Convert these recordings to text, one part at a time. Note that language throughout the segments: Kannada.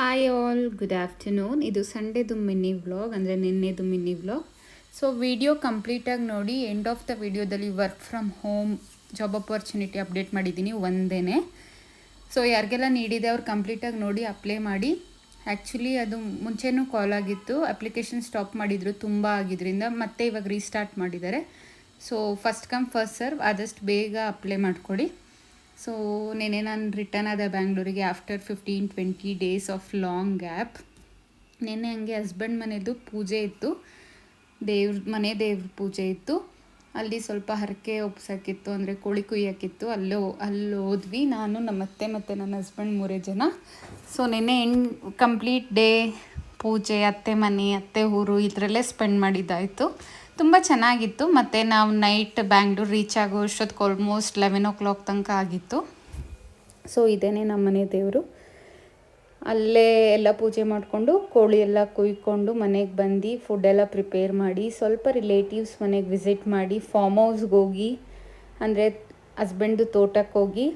ಹಾಯ್ ಆಲ್ ಗುಡ್ ಆಫ್ಟರ್ನೂನ್ ಇದು ಸಂಡೇದು ಮಿನಿ ವ್ಲಾಗ್ ಅಂದರೆ ನಿನ್ನೆದು ಮಿನಿ ವ್ಲಾಗ್ ಸೊ ವಿಡಿಯೋ ಕಂಪ್ಲೀಟಾಗಿ ನೋಡಿ ಎಂಡ್ ಆಫ್ ದ ವಿಡಿಯೋದಲ್ಲಿ work from home job opportunity update ಮಾಡಿದ್ದೀನಿ ಒಂದೇ ಸೊ ಯಾರಿಗೆಲ್ಲ ನೀಡಿದೆ ಅವ್ರು ಕಂಪ್ಲೀಟಾಗಿ ನೋಡಿ ಅಪ್ಲೈ ಮಾಡಿ. ಆ್ಯಕ್ಚುಲಿ ಅದು ಮುಂಚೆನೂ ಕಾಲ್ ಆಗಿತ್ತು. ಅಪ್ಲಿಕೇಶನ್ ಸ್ಟಾಪ್ ಮಾಡಿದರು, ತುಂಬ ಆಗಿದ್ದರಿಂದ ಮತ್ತೆ ಇವಾಗ ರೀಸ್ಟಾರ್ಟ್ ಮಾಡಿದ್ದಾರೆ. So first come first serve ಆದಷ್ಟು ಬೇಗ ಅಪ್ಲೈ ಮಾಡಿಕೊಡಿ ಸೊ ನೆನೆ ನಾನು ರಿಟರ್ನ್ ಆದ ಬ್ಯಾಂಗ್ಳೂರಿಗೆ after fifteen twenty days of long gap ನೆನ್ನೆ ಹಂಗೆ ಹಸ್ಬೆಂಡ್ ಮನೆಯದು ಪೂಜೆ ಇತ್ತು. ದೇವ್ರ, ಮನೆ ದೇವ್ರ ಪೂಜೆ ಇತ್ತು. ಅಲ್ಲಿ ಸ್ವಲ್ಪ ಹರಕೆ ಒಪ್ಸೋಕ್ಕಿತ್ತು ಅಂದರೆ ಕೋಳಿ ಕುಯ್ಯೋಕ್ಕಿತ್ತು ಅಲ್ಲೋ, ಅಲ್ಲಿ ಹೋದ್ವಿ. ನಾನು, ನಮ್ಮ ಅತ್ತೆ ಮತ್ತು ನನ್ನ ಹಸ್ಬೆಂಡ್ ಮೂರೇ ಜನ. ಸೊ ನೆನ್ನೆ ಎಂಡ್ ಕಂಪ್ಲೀಟ್ ಡೇ ಪೂಜೆ, ಅತ್ತೆ ಮನೆ, ಅತ್ತೆ ಊರು, ಇದರಲ್ಲೇ ಸ್ಪೆಂಡ್ ಮಾಡಿದ್ದಾಯಿತು. ತುಂಬ ಚೆನ್ನಾಗಿತ್ತು. ಮತ್ತು ನಾವು ನೈಟ್ ಬ್ಯಾಂಗ್ಳೂರು ರೀಚ್ ಆಗೋ ಅಷ್ಟೊತ್ತಿಗೆ ಆಲ್ಮೋಸ್ಟ್ ಲೆವೆನ್ ಓ ಕ್ಲಾಕ್ ತನಕ ಆಗಿತ್ತು. ಸೊ ಇದೇನೆ ನಮ್ಮ ಮನೆ ದೇವರು. ಅಲ್ಲೇ ಎಲ್ಲ ಪೂಜೆ ಮಾಡಿಕೊಂಡು, ಕೋಳಿ ಎಲ್ಲ ಕುಯ್ಕೊಂಡು ಮನೆಗೆ ಬಂದು ಫುಡ್ಡೆಲ್ಲ ಪ್ರಿಪೇರ್ ಮಾಡಿ, ಸ್ವಲ್ಪ ರಿಲೇಟಿವ್ಸ್ ಮನೆಗೆ ವಿಸಿಟ್ ಮಾಡಿ ಫಾರ್ಮ್ ಹೌಸ್ಗೆ ಹೋಗಿ, ಅಂದರೆ ಹಸ್ಬೆಂಡ್ದು ತೋಟಕ್ಕೆ ಹೋಗಿ,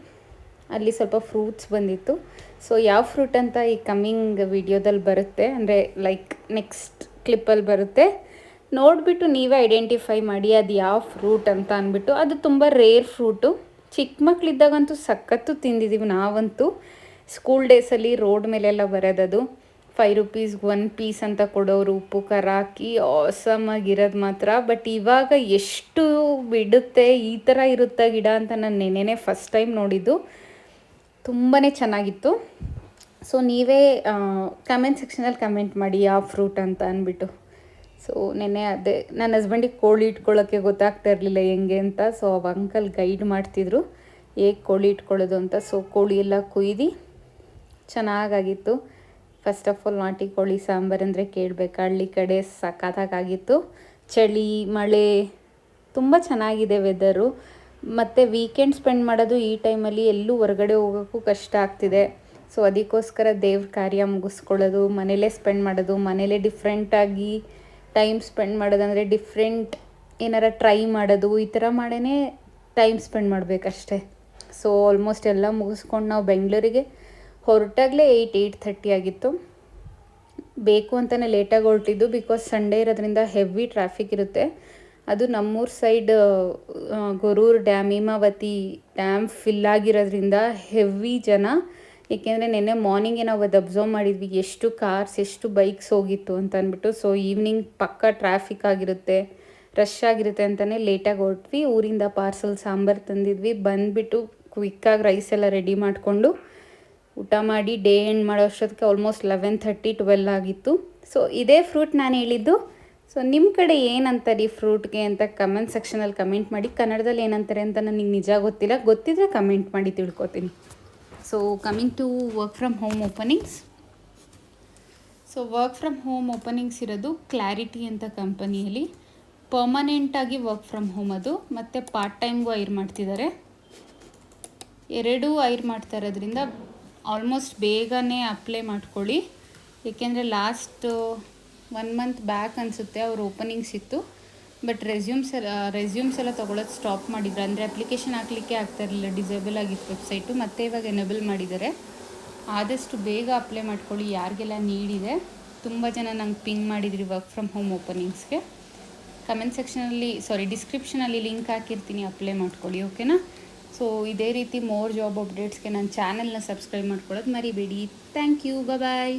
ಅಲ್ಲಿ ಸ್ವಲ್ಪ ಫ್ರೂಟ್ಸ್ ಬಂದಿತ್ತು. ಸೊ ಯಾವ ಫ್ರೂಟ್ ಅಂತ ಈ ಕಮ್ಮಿಂಗ್ ವಿಡಿಯೋದಲ್ಲಿ ಬರುತ್ತೆ, ಅಂದರೆ ಲೈಕ್ ನೆಕ್ಸ್ಟ್ ಕ್ಲಿಪ್ಪಲ್ಲಿ ಬರುತ್ತೆ. ನೋಡಿಬಿಟ್ಟು ನೀವೇ ಐಡೆಂಟಿಫೈ ಮಾಡಿ ಅದು ಯಾವ ಫ್ರೂಟ್ ಅಂತ ಅಂದ್ಬಿಟ್ಟು. ಅದು ತುಂಬ ರೇರ್ ಫ್ರೂಟು ಚಿಕ್ಕ ಮಕ್ಕಳಿದ್ದಾಗಂತೂ ಸಖತ್ತು ತಿಂದಿದ್ದೀವಿ ನಾವಂತೂ. ಸ್ಕೂಲ್ ಡೇಸಲ್ಲಿ ರೋಡ್ ಮೇಲೆಲ್ಲ ಬರೋದದು. ಫೈವ್ ರುಪೀಸ್ಗೆ ಒನ್ ಪೀಸ್ ಅಂತ ಕೊಡೋರು, ಉಪ್ಪು, ಖಾರ ಹಾಕಿ ಆಸಮಾಗಿರೋದು ಮಾತ್ರ. ಬಟ್ ಇವಾಗ ಎಷ್ಟು ಬಿಡುತ್ತೆ, ಈ ಥರ ಇರುತ್ತೆ ಗಿಡ ಅಂತ ನಾನು ನೆನೆನೆ ಫಸ್ಟ್ ಟೈಮ್ ನೋಡಿದ್ದು. ತುಂಬಾ ಚೆನ್ನಾಗಿತ್ತು. ಸೊ ನೀವೇ ಕಮೆಂಟ್ ಸೆಕ್ಷನಲ್ಲಿ ಕಮೆಂಟ್ ಮಾಡಿ ಯಾವ ಫ್ರೂಟ್ ಅಂತ ಅಂದ್ಬಿಟ್ಟು. ಸೊ ನೆನ್ನೆ ಅದೇ ನನ್ನ ಹಸ್ಬೆಂಡಿಗೆ ಕೋಳಿ ಇಟ್ಕೊಳ್ಳೋಕ್ಕೆ ಗೊತ್ತಾಗ್ತಾ ಇರಲಿಲ್ಲ ಹೆಂಗೆ ಅಂತ. ಸೊ ಅವ ಅಂಕಲ್ ಗೈಡ್ ಮಾಡ್ತಿದ್ರು. ಹೇಗೆ ಕೋಳಿ ಇಟ್ಕೊಳ್ಳೋದು ಅಂತ. ಸೊ ಕೋಳಿ ಎಲ್ಲ ಕುಯ್ದು ಚೆನ್ನಾಗಾಗಿತ್ತು. ಫಸ್ಟ್ ಆಫ್ ಆಲ್ ನಾಟಿ ಕೋಳಿ ಸಾಂಬಾರು ಅಂದರೆ ಕೇಳಬೇಕು. ಹಳ್ಳಿ ಕಡೆ ಸಖತ್ತಾಗಿತ್ತು ಚಳಿ, ಮಳೆ ತುಂಬ ಚೆನ್ನಾಗಿದೆ ವೆದರು ಮತ್ತು ವೀಕೆಂಡ್ ಸ್ಪೆಂಡ್ ಮಾಡೋದು ಈ ಟೈಮಲ್ಲಿ ಎಲ್ಲೂ ಹೊರಗಡೆ ಹೋಗೋಕ್ಕೂ ಕಷ್ಟ ಆಗ್ತಿದೆ. ಸೊ ಅದಕ್ಕೋಸ್ಕರ ದೇವ್ರ ಕಾರ್ಯ ಮುಗಿಸ್ಕೊಳ್ಳೋದು, ಮನೇಲೇ ಸ್ಪೆಂಡ್ ಮಾಡೋದು, ಮನೇಲೇ ಡಿಫ್ರೆಂಟಾಗಿ ಟೈಮ್ ಸ್ಪೆಂಡ್ ಮಾಡೋದಂದರೆ ಡಿಫ್ರೆಂಟ್ ಏನಾರ ಟ್ರೈ ಮಾಡೋದು, ಈ ಥರ ಮಾಡೇ ಟೈಮ್ ಸ್ಪೆಂಡ್ ಮಾಡಬೇಕಷ್ಟೆ. ಸೊ ಆಲ್ಮೋಸ್ಟ್ ಎಲ್ಲ ಮುಗಿಸ್ಕೊಂಡು ನಾವು ಬೆಂಗಳೂರಿಗೆ ಹೊರಟಾಗಲೇ ಏಯ್ಟ್ ಏಯ್ಟ್ ಥರ್ಟಿ ಆಗಿತ್ತು. ಬೇಕು ಅಂತಲೇ ಲೇಟಾಗಿ ಹೊರಟಿದ್ದು ಬಿಕಾಸ್ ಸಂಡೇ ಇರೋದ್ರಿಂದ ಹೆವಿ ಟ್ರಾಫಿಕ್ ಇರುತ್ತೆ. ಅದು ನಮ್ಮೂರ side Gorur dam Hemavati dam fill ಆಗಿರೋದ್ರಿಂದ ಹೆವಿ ಜನ ಏಕೆಂದರೆ ನಿನ್ನೆ ಮಾರ್ನಿಂಗೇ ನಾವು ಅದು ಅಬ್ಸರ್ವ್ ಮಾಡಿದ್ವಿ, ಎಷ್ಟು ಕಾರ್ಸ್ ಎಷ್ಟು ಬೈಕ್ಸ್ ಹೋಗಿತ್ತು ಅಂತ ಅಂದ್ಬಿಟ್ಟು. ಸೊ ಈವ್ನಿಂಗ್ ಪಕ್ಕ ಟ್ರಾಫಿಕ್ ಆಗಿರುತ್ತೆ ರಶ್ ಆಗಿರುತ್ತೆ ಅಂತಲೇ ಲೇಟಾಗಿ ಹೊರಟ್ವಿ. ಊರಿಂದ ಪಾರ್ಸಲ್ ಸಾಂಬಾರು ತಂದಿದ್ವಿ. ಬಂದುಬಿಟ್ಟು ಕ್ವಿಕ್ಕಾಗಿ ರೈಸ್ ಎಲ್ಲ ರೆಡಿ ಮಾಡಿಕೊಂಡು ಊಟ ಮಾಡಿ ಡೇ ಎಂಡ್ ಮಾಡೋ ಅಷ್ಟೊತ್ತಿಗೆ ಆಲ್ಮೋಸ್ಟ್ ಲೆವೆನ್ ಥರ್ಟಿ ಟ್ವೆಲ್ ಆಗಿತ್ತು. ಸೊ ಇದೇ ಫ್ರೂಟ್ ನಾನು ಹೇಳಿದ್ದು. ಸೊ ನಿಮ್ಮ ಕಡೆ ಏನಂತಾರೆ ಈ ಫ್ರೂಟ್ಗೆ ಅಂತ ಕಮೆಂಟ್ ಸೆಕ್ಷನಲ್ಲಿ ಕಮೆಂಟ್ ಮಾಡಿ. ಕನ್ನಡದಲ್ಲಿ ಏನಂತಾರೆ ಅಂತ ನನಗೆ ನಿಜ ಗೊತ್ತಿಲ್ಲ. ಗೊತ್ತಿದ್ರೆ ಕಮೆಂಟ್ ಮಾಡಿ ತಿಳ್ಕೊತೀನಿ. So coming to work from home openings so work from home openings ಇರೋದು ಕ್ಲಾರಿಟಿ ಅಂತ ಕಂಪನಿಯಲ್ಲಿ ಪರ್ಮನೆಂಟಾಗಿ ವರ್ಕ್ ಫ್ರಮ್ ಹೋಮ್ ಅದು. ಮತ್ತು ಪಾರ್ಟ್ ಟೈಮ್ಗೂ ಐರ್ ಮಾಡ್ತಿದ್ದಾರೆ ಎರಡೂ ಐರ್ ಮಾಡ್ತಾ ಇರೋದ್ರಿಂದ ಆಲ್ಮೋಸ್ಟ್ ಬೇಗನೆ ಅಪ್ಲೈ ಮಾಡ್ಕೊಳ್ಳಿ. ಏಕೆಂದರೆ ಲಾಸ್ಟ್ ಒನ್ ಮಂತ್ ಬ್ಯಾಕ್ ಅನಿಸುತ್ತೆ ಅವ್ರ ಓಪನಿಂಗ್ಸ್ ಇತ್ತು. ಬಟ್ ರೆಸ್ಯೂಮ್ಸ್ ಎಲ್ಲ ರೆಸ್ಯೂಮ್ಸ್ ಎಲ್ಲ ತೊಗೊಳೋದು ಸ್ಟಾಪ್ ಮಾಡಿದ್ರು. ಅಂದರೆ ಅಪ್ಲಿಕೇಶನ್ ಹಾಕ್ಲಿಕ್ಕೆ ಆಗ್ತಾ ಇರಲಿಲ್ಲ. ಡಿಸೇಬಲ್ ಆಗಿತ್ತು ವೆಬ್ಸೈಟು ಮತ್ತೆ ಇವಾಗ ಎನೇಬಲ್ ಮಾಡಿದ್ದಾರೆ. ಆದಷ್ಟು ಬೇಗ ಅಪ್ಲೈ ಮಾಡ್ಕೊಳ್ಳಿ. ಯಾರಿಗೆಲ್ಲ ನೀಡಿದೆ ತುಂಬ ಜನ ನಂಗೆ ಪಿಂಗ್ ಮಾಡಿದ್ರಿ ವರ್ಕ್ ಫ್ರಮ್ ಹೋಮ್ ಓಪನಿಂಗ್ಸ್ಗೆ ಕಮೆಂಟ್ ಸೆಕ್ಷನಲ್ಲಿ ಸಾರಿ ಡಿಸ್ಕ್ರಿಪ್ಷನಲ್ಲಿ ಲಿಂಕ್ ಹಾಕಿರ್ತೀನಿ. ಅಪ್ಲೈ ಮಾಡ್ಕೊಳ್ಳಿ ಓಕೆನಾ ಸೊ ಇದೇ ರೀತಿ ಮೋರ್ ಜಾಬ್ ಅಪ್ಡೇಟ್ಸ್ಗೆ ನನ್ನ ಚಾನಲ್ನ ಸಬ್ಸ್ಕ್ರೈಬ್ ಮಾಡ್ಕೊಳ್ಳೋದು ಮರಿಬೇಡಿ. Thank you bye